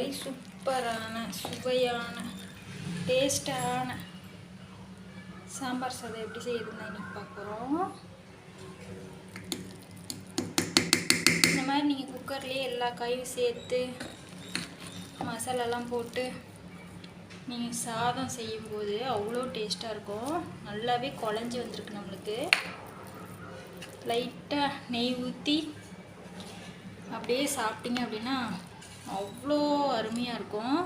மாதிரி சூப்பரான சுவையான டேஸ்டான சாம்பார் சாதம் எப்படி செய்யுதுன்னு இன்னைக்கு பார்க்குறோம். இந்த மாதிரி நீங்கள் குக்கர்லேயே எல்லா காயும் சேர்த்து மசாலாலாம் போட்டு நீங்கள் சாதம் செய்யும்போது அவ்வளோ டேஸ்ட்டாக இருக்கும். நல்லாவே குழஞ்சி வந்திருக்கு நம்மளுக்கு. லைட்டாக நெய் ஊற்றி அப்படியே சாப்பிட்டீங்க அப்படின்னா அவ்வளோ அருமையாக இருக்கும்.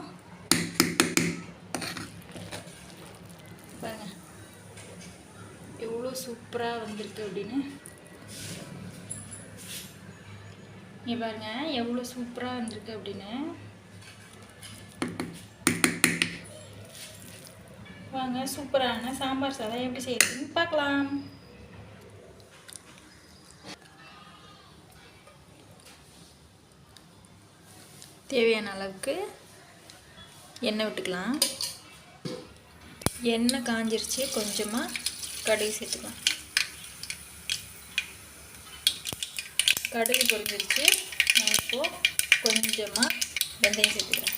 பாருங்க. எவ்வளோ சூப்பராக வந்திருக்கு அப்படின்னு. இங்கே பாருங்க எவ்வளோ சூப்பராக வந்திருக்கு அப்படின்னு. வாங்க சூப்பரான சாம்பார் சாதம் எப்படி செய்யறதுன்னு பார்க்கலாம். தேவையான அளவுக்கு எண்ணெய் விட்டுக்கலாம். எண்ணெய் காஞ்சிருச்சு கொஞ்சமாக கடுகு சேர்த்துக்கலாம். கடுகு பொரிஞ்சிருச்சு. நான் இப்போது கொஞ்சமாக வெந்தயம் சேர்த்துக்கிறேன்.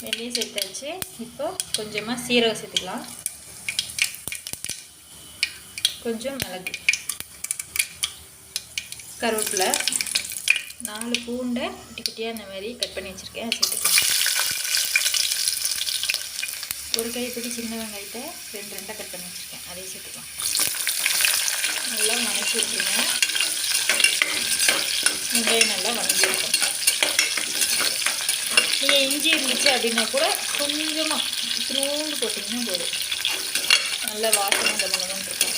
வெந்தயம் சேர்த்தாச்சு. இப்போ கொஞ்சமாக சீரகம் சேர்த்துக்கலாம். கொஞ்சம் மிளகு. கருவேப்பிலை. நாலு பூண்டை குட்டி குட்டியாக இந்த மாதிரி கட் பண்ணி வச்சுருக்கேன். சேர்த்துக்கலாம். ஒரு கைப்பிடி சின்ன வெங்காயத்தை ரெண்டு ரெண்டாக கட் பண்ணி வச்சுருக்கேன். அதையும் சேர்த்துக்கலாம். நல்லா வணக்கி விட்டுருங்க. வெங்காயம் நல்லா வதங்கிருக்கும் நீங்கள் இஞ்சி இருந்துச்சு அப்படின்னா கூட கொஞ்சமாக இத்தினோண்டு போட்டிங்கன்னா போதும். நல்லா வாசனை இந்த மிளகான்னு இருக்கும்.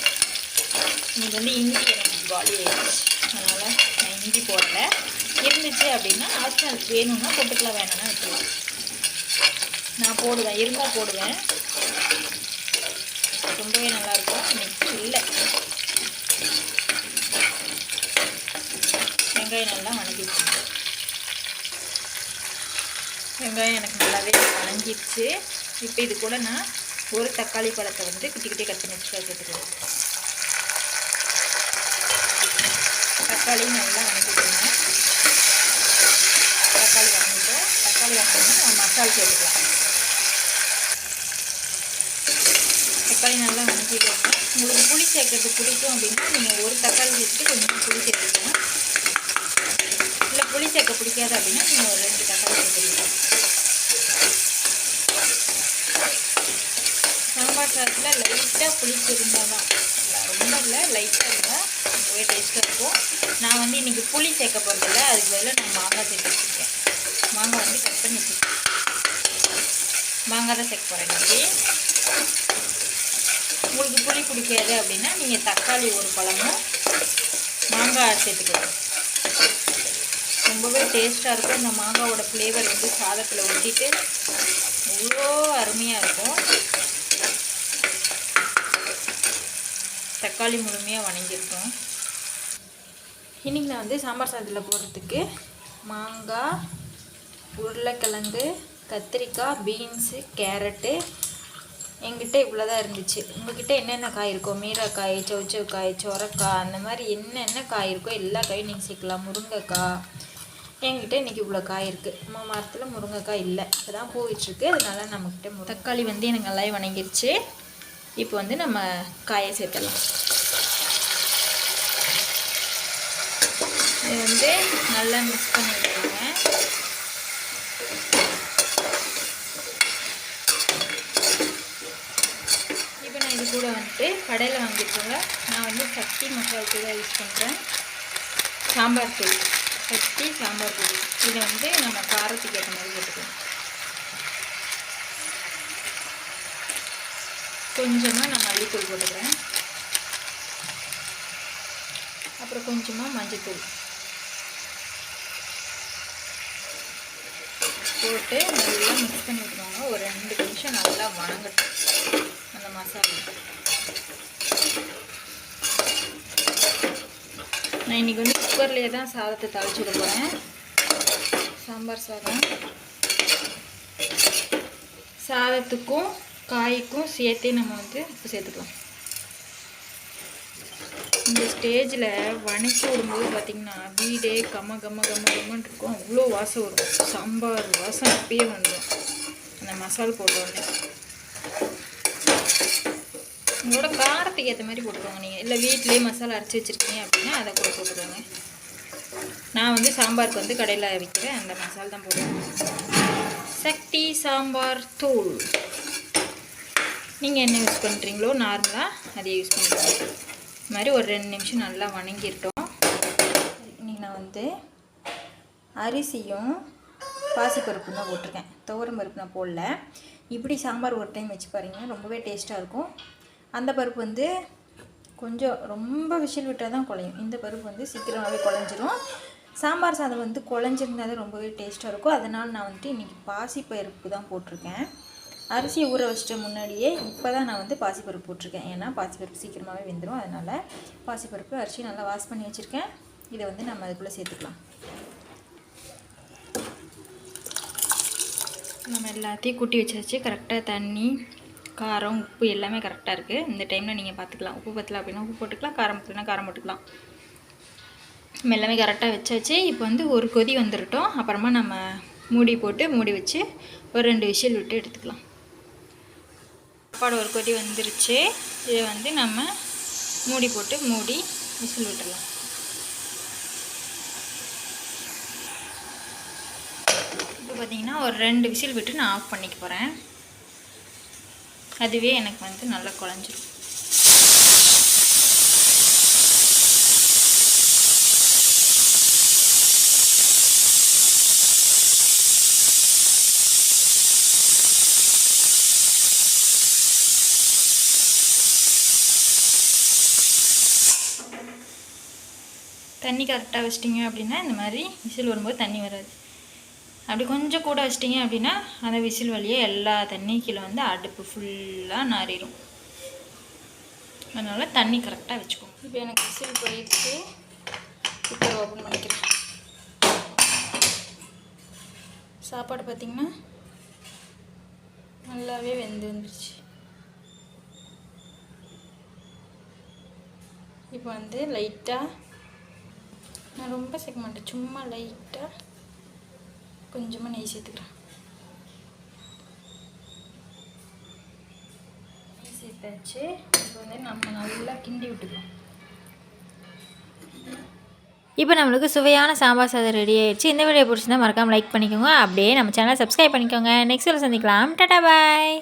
இன்னைக்கு வந்து இஞ்சி எனக்கு காலி ஆயிடுச்சு. அதனால் நான் இஞ்சி போடலை. இருந்துச்சு அப்படின்னா ஆப்ஷனல் வேணும்னா போட்டுக்கலாம் வேணாம் விட்டுலாம் நான் போடுவேன் இருந்தால் போடுவேன். ரொம்பவே நல்லாயிருக்கும் இன்னைக்கு இல்லை. வெங்காயம் நல்லா வணங்கிடுச்சு. வெங்காயம் எனக்கு நல்லாவே வணங்கிடுச்சு. இப்போ இது கூட நான் ஒரு தக்காளி பழத்தை வந்து குட்டி குட்டி கட் பண்ணி வச்சு தக்காளியும் தக்காளி நல்லா வணக்கிக்கணும் தக்காளி வணங்கிட்டு தக்காளி வணங்கினா நம்ம மசாலா சேர்த்துக்கலாம். தக்காளி நல்லா வணக்கிக்கோங்க உங்களுக்கு புளி சேர்க்கறது பிடிக்கும் அப்படின்னா நீங்கள் ஒரு தக்காளி சேர்த்து கொஞ்சமாக புளி சேர்த்துக்கலாம் இல்லை புளி சேர்க்க பிடிக்காது அப்படின்னா நீங்கள் ஒரு ரெண்டு தக்காளி சேர்த்துக்கலாம். சாம்பார் சாதத்தில் லைட்டாக புளிப்பு இருந்தால் தான். ரொம்ப இல்லை லைட்டாக இருந்தால் ரொம்பவே டேஸ்ட்டாக இருக்கும். நான் வந்து இன்றைக்கி புளி சேர்க்க போகிறதில்ல அதுக்கு பதிலாக நான் மாங்காய் சேர்த்து மாங்காய் வந்து கட் பண்ணி வச்சுருக்கேன் மாங்காய் தான் சேர்க்க போகிறேன் இன்றைக்கி உங்களுக்கு புளி பிடிக்காது அப்படின்னா நீங்கள் தக்காளி ஒரு பழமும் மாங்காய் சேர்த்துக்கலாம் ரொம்பவே டேஸ்ட்டாக இருக்கும். இந்த மாங்காவோட ஃப்ளேவர் வந்து சாதத்தில் ஊற்றிட்டு அவ்வளோ அருமையாக இருக்கும். தக்காளி முழுமையாக வணங்கியிருக்கும் இன்றைக்கி நான் வந்து சாம்பார் சாதத்தில் போடுறதுக்கு மாங்காய் உருளைக்கிழங்கு கத்திரிக்காய் பீன்ஸு கேரட்டு. எங்கிட்ட இவ்வளோ தான் இருந்துச்சு. உங்ககிட்ட என்னென்ன காய் இருக்கோ மீரக்காய் சவுச்சவக்காய் சொரக்காய் அந்த மாதிரி என்னென்ன காய் இருக்கோ எல்லா காயும் நீங்கள் சேர்க்கலாம். முருங்கைக்காய். என்கிட்ட இன்றைக்கி இவ்வளோ காய் இருக்குது நம்ம மரத்தில் முருங்கைக்காய் இல்லை. இப்போ தான் போயிட்டுருக்கு அதனால நம்மக்கிட்ட தக்காளி வந்து எனக்கு நல்லா வணங்கிருச்சு. இப்போ வந்து நம்ம காயை சேர்த்தலாம் இது வந்து நல்லா மிக்ஸ் பண்ணி விட்டுருங்க இப்போ நான் இது போட்டு கடையில் வாங்கிட்டுருங்க நான் வந்து சக்தி மசாலா தூள் யூஸ் பண்ணுறேன் சாம்பார் தூள். சக்தி சாம்பார் தூள். இதை வந்து நம்ம காரத்துக்கு ஏற்ற மாதிரி போட்டுக்கணும் கொஞ்சமாக நான் மல்லித்தூள் போட்டுக்கிறேன். அப்புறம் கொஞ்சமாக மஞ்சத்தூள். போட்டு நல்லா மிக்ஸ் பண்ணி விட்டுருவாங்க ஒரு ரெண்டு நிமிஷம் நல்லா வணங்கட்டும். அந்த மசாலா. நான் இன்றைக்கி வந்து குக்கர்லேயே தான் சாதத்தை தாளிச்சு போகிறேன் சாம்பார் சாதம். சாதத்துக்கும் காய்க்கும் சேர்த்தே நம்ம வந்து உப்பு சேர்த்துக்கலாம். இந்த ஸ்டேஜில் வணக்கி விடும்போது பார்த்திங்கன்னா வீடே கம கம கம கம்மன் இருக்கும். அவ்வளோ வாசம் வரும். சாம்பார் வாசம் அப்பயே வந்துடும் அந்த மசால் போட்டோடனே உங்களோட காரத்துக்கு ஏற்ற மாதிரி போட்டுக்கோங்க நீங்கள் இல்லை வீட்டிலே மசாலா அரைச்சி வச்சுருக்கீங்க அப்படின்னா அதை கூட போட்டுக்கோங்க. நான் வந்து சாம்பாருக்கு வந்து கடையில் விற்கிறேன் அந்த மசாலா தான் போடுவேன். சக்தி சாம்பார் தூள். நீங்கள் என்ன யூஸ் பண்ணுறீங்களோ நார்மலாக அதையே யூஸ் பண்ணிக்கோங்க. இது மாதிரி ஒரு ரெண்டு நிமிஷம் நல்லா வணங்கிட்டோம் இன்றைக்கி நான் வந்து அரிசியும் பாசிப்பருப்பு தான் போட்டிருக்கேன். துவரம் பருப்பு நான் போடல. இப்படி சாம்பார் ஒரு டைம் வச்சு பாருங்க ரொம்பவே டேஸ்ட்டாக இருக்கும். அந்த பருப்பு வந்து கொஞ்சம் ரொம்ப விசில் விட்டால் தான் குழையும். இந்த பருப்பு வந்து சீக்கிரமாகவே குழஞ்சிரும். சாம்பார் சாதம் வந்து குழஞ்சிருந்தால் ரொம்பவே டேஸ்ட்டாக இருக்கும். அதனால் நான் வந்துட்டு இன்றைக்கி பாசிப்பருப்பு தான் போட்டிருக்கேன். அரிசியை ஊற வச்சிட்ட முன்னாடியே இப்போ தான் நான் வந்து பாசிப்பருப்பு போட்டிருக்கேன். ஏன்னா பாசிப்பருப்பு சீக்கிரமாகவே வெந்துடும் அதனால் பாசிப்பருப்பு அரிசி நல்லா வாஷ் பண்ணி வச்சுருக்கேன். இதை வந்து நம்ம அதுக்குள்ளே சேர்த்துக்கலாம். நம்ம எல்லாத்தையும் கூட்டி வச்சாச்சு. கரெக்டாக தண்ணி காரம் உப்பு எல்லாமே கரெக்டாக இருக்குது இந்த டைமில் நீங்கள் பார்த்துக்கலாம் உப்பு பற்றல அப்படின்னா உப்பு போட்டுக்கலாம். காரம் பத்தலைன்னா காரம் போட்டுக்கலாம். நம்ம எல்லாமே கரெக்டாக வச்சாச்சு. இப்போ வந்து ஒரு கொதி வந்துருட்டோம். அப்புறமா நம்ம மூடி போட்டு மூடி வச்சு ஒரு ரெண்டு விஷயம் விட்டு எடுத்துக்கலாம். சாப்பாடு ஒரு கொதி வந்துருச்சு. இதை வந்து நம்ம மூடி போட்டு மூடி விசில் விட்டுடலாம். இப்போ பார்த்தீங்கன்னா ஒரு ரெண்டு விசில் விட்டு நான் ஆஃப் பண்ணிக்க போகிறேன் அதுவே எனக்கு வந்து நல்லா குழஞ்சிரும். தண்ணி கரெக்டாக வச்சிட்டிங்க அப்படின்னா இந்த மாதிரி விசில் வரும்போது தண்ணி வராது. அப்படி கொஞ்சம் கூட வச்சிட்டிங்க அப்படின்னா அந்த விசில் வழியே எல்லா தண்ணி கீழே வந்து அடுப்பு ஃபுல்லாக நாறிடும். அதனால் தண்ணி கரெக்டாக வச்சுக்கோங்க. இப்போ எனக்கு விசில் போயிடுச்சு. குக்கர் ஓப்பன் பண்ணிக்கிறேன். சாப்பாடு பார்த்திங்கன்னா நல்லாவே வெந்து வந்துருச்சு. இப்போ வந்து லைட்டாக நான் ரொம்ப சேர்க்க மாட்டேன். சும்மா லைட்டாக கொஞ்சமாக நெய் சேர்த்துக்கிறேன். நெய் சேர்த்தாச்சு. இப்போ வந்து நம்ம நல்லா கிண்டி விட்டுக்கலாம். இப்போ நம்மளுக்கு சுவையான சாம்பார் சாதம் ரெடி ஆயிடுச்சு. இந்த வீடியோ பிடிச்சிருந்தா மறக்காமல் லைக் பண்ணிக்கோங்க. அப்படியே நம்ம சேனலை சப்ஸ்கிரைப் பண்ணிக்கோங்க. நெக்ஸ்ட் சந்திக்கலாம். டாடா பாய்